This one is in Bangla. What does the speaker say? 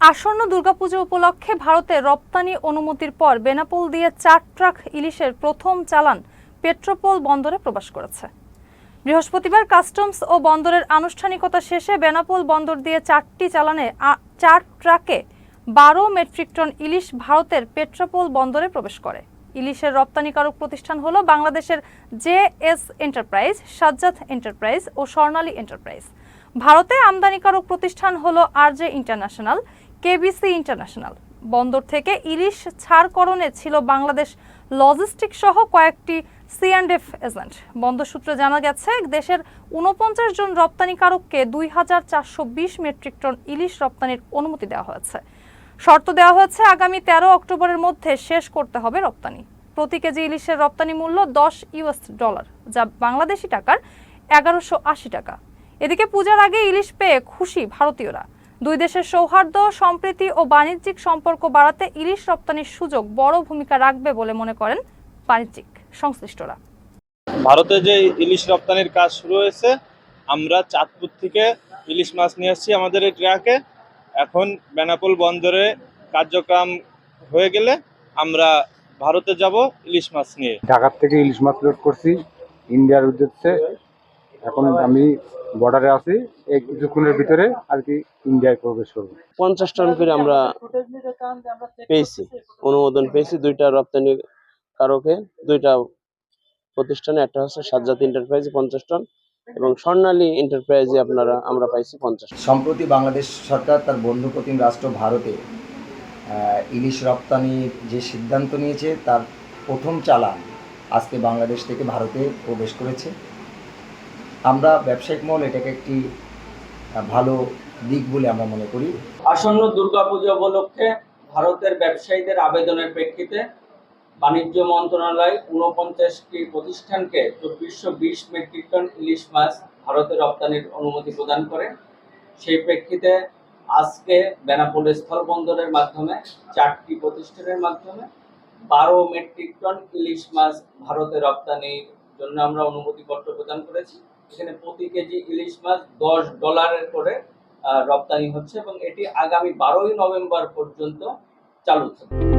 আসন্ন দুর্গাপুজো উপলক্ষে ভারতে রপ্তানি অনুমতির পর বেনাপোল দিয়ে চার ট্রাক ইলিশের প্রথম চালান পেট্রোপোল বন্দরে প্রবেশ করেছে। বৃহস্পতিবার কাস্টমস ও বন্দরের আনুষ্ঠানিকতা শেষে বেনাপোল বন্দর দিয়ে চারটি চালানে চার ট্রাকে বারো মেট্রিক টন ইলিশ ভারতের পেট্রোপোল বন্দরে প্রবেশ করে। ইলিশের রপ্তানিকারক প্রতিষ্ঠান হল বাংলাদেশের J S enterprise, Sajjad enterprise ও স্বর্ণালী এন্টারপ্রাইজ। ভারতে আমদানিকারক প্রতিষ্ঠান হলো আরজে ইন্টারন্যাশনাল। KBC international. বন্দর থেকে ইলিশ ছাড়করণে ছিল বাংলাদেশ লজিস্টিক সহ কয়েকটি সিঅ্যান্ডএফ এজেন্ট। বন্দর সূত্রে জানা গেছে, দেশের উনপঞ্চাশ জন রপ্তানিকারককে দুই হাজার চারশো বিশ মেট্রিক টন ইলিশ রপ্তানির অনুমতি দেওয়া হয়েছে। শর্ত দেওয়া হয়েছে, আগামী তেরো অক্টোবরের মধ্যে শেষ করতে হবে রপ্তানি। প্রতি কেজি ইলিশের রপ্তানি মূল্য দশ ইউএস ডলার, যা বাংলাদেশি টাকার এগারোশো আশি টাকা। এদিকে পূজার আগে ইলিশ পেয়ে খুশি ভারতীয়রা। দুই দেশের সৌহার্দ্য সম্প্রীতি ও বাণিজ্যিক সম্পর্ক বাড়াতে ইলিশ রপ্তানির সুযোগ বড় ভূমিকা রাখবে বলে মনে করেন বাণিজ্যিক সংশ্লিষ্টরা। ভারতে যে ইলিশ রপ্তানির কাজ শুরু হয়েছে আমরা চাঁদপুর থেকে ইলিশ মাছ নিয়ে আসছি আমাদের এই ট্রাকে। এখন বেনাপোল বন্দরে কার্যক্রম হয়ে গেলে আমরা ভারতে যাব ইলিশ মাছ নিয়ে। ঢাকার থেকে ইলিশ মাছ লোড করছি ইন্ডিয়ার উদ্দেশ্যে। এখন আমি বর্ডারে আছি এই কিছুক্ষণের ভিতরে আর কি ইন্ডিয়ায় প্রবেশ করব। পঞ্চাশ টন করে আমরা পেয়েছি অনুমোদন পেয়েছি। দুইটা রপ্তানি কারকে দুইটা প্রতিষ্ঠানে একটা হচ্ছে সাজ্জাদ এন্টারপ্রাইজ পঞ্চাশ টন এবং স্বর্ণালী এন্টারপ্রাইজে আপনারা আমরা পাইছি পঞ্চাশ সম্প্রতি বাংলাদেশ সরকার তার বন্ধু প্রতিম রাষ্ট্র ভারতে ইলিশ রপ্তানির যে সিদ্ধান্ত নিয়েছে তার প্রথম চালান আজকে বাংলাদেশ থেকে ভারতে প্রবেশ করেছে। আমরা ব্যবসায়িক মহল এটাকে একটি ভালো দিক বলে আমরা মনে করি। আসন্ন দুর্গাপূজা উপলক্ষে ভারতের ব্যবসায়ীদের আবেদনের প্রেক্ষিতে বাণিজ্য মন্ত্রণালয় ঊনপঞ্চাশটি প্রতিষ্ঠানকে চব্বিশশো বিশ মেট্রিক টন ইলিশ মাছ ভারতে রপ্তানির অনুমতি প্রদান করে। সেই প্রেক্ষিতে আজকে বেনাপোল স্থলবন্দরের মাধ্যমে চারটি প্রতিষ্ঠানের মাধ্যমে বারো মেট্রিক টন ইলিশ মাছ ভারতে রপ্তানির জন্য আমরা অনুমতিপত্র প্রদান করেছি। এখানে প্রতি কেজি ইলিশ মাছ দশ ডলারের করে রপ্তানি হচ্ছে এবং এটি আগামী বারোই নভেম্বর পর্যন্ত চালু থাকবে।